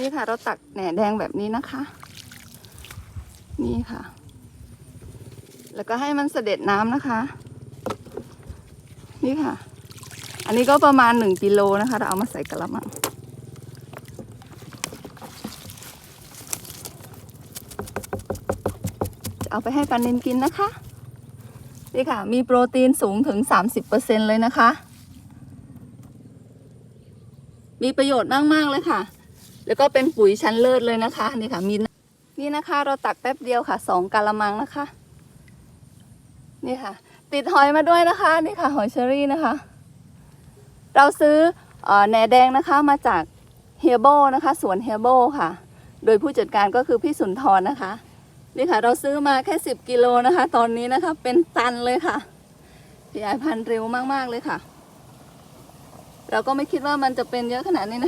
นี่ค่ะ เราตักแหน่แดงแบบนี้นะคะ นี่ค่ะ แล้วก็ให้มันเสด็จน้ำนะคะ นี่ค่ะ อันนี้ก็ประมาณหนึ่งกิโลนะคะ เราเอามาใส่กระมังจะเอาไปให้ปลานินกินนะคะ นี่ค่ะ มีโปรตีนสูงถึง 30%เลยนะคะ มีประโยชน์มาก ๆ เลยค่ะ แล้วก็เป็นปุ๋ยชั้นเลิศเลยนะคะนี่ค่ะมีนี่นะคะ เราตักแป๊บเดียวค่ะสองกะละมังนะคะ นี่ค่ะ ติดหอยมาด้วยนะคะนี่ค่ะ หอยเชอรี่นะคะ เราซื้ออแหนแดงนะคะมาจากเฮียโบนะคะสวนเฮียโบค่ะ โดยผู้จัดการก็คือพี่สุนทรนะคะนี่ค่ะ เราซื้อมาแค่สิบกิโลนะคะ ตอนนี้นะคะ เป็นตันเลยค่ะขยายพันธุ์เร็วมากๆเลยค่ะ เราก็ไม่คิดว่ามันจะเป็นเยอะขนาดนี้นะ